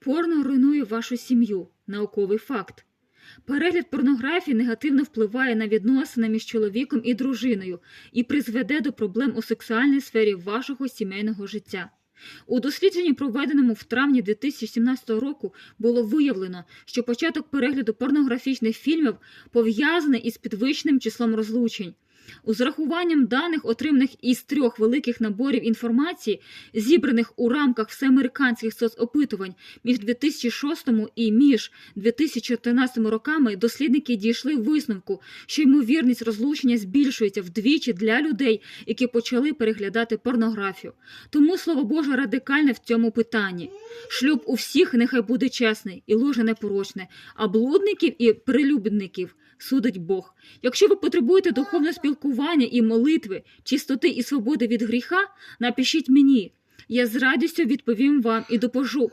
Порно руйнує вашу сім'ю. Науковий факт. Перегляд порнографії негативно впливає на відносини між чоловіком і дружиною і призведе до проблем у сексуальній сфері вашого сімейного життя. У дослідженні, проведеному в травні 2017 року, було виявлено, що початок перегляду порнографічних фільмів пов'язаний із підвищеним числом розлучень. У зрахуванням даних, отриманих із трьох великих наборів інформації, зібраних у рамках всеамериканських соцопитувань між 2006 і між 2014 роками, дослідники дійшли висновку, що ймовірність розлучення збільшується вдвічі для людей, які почали переглядати порнографію. Тому слово Боже радикальне в цьому питанні. Шлюб у всіх нехай буде чесний і ложе непорочне, а блудників і прилюбників судить Бог. Якщо ви потребуєте духовного спілкування і молитви, чистоти і свободи від гріха, напишіть мені. Я з радістю відповім вам і допожу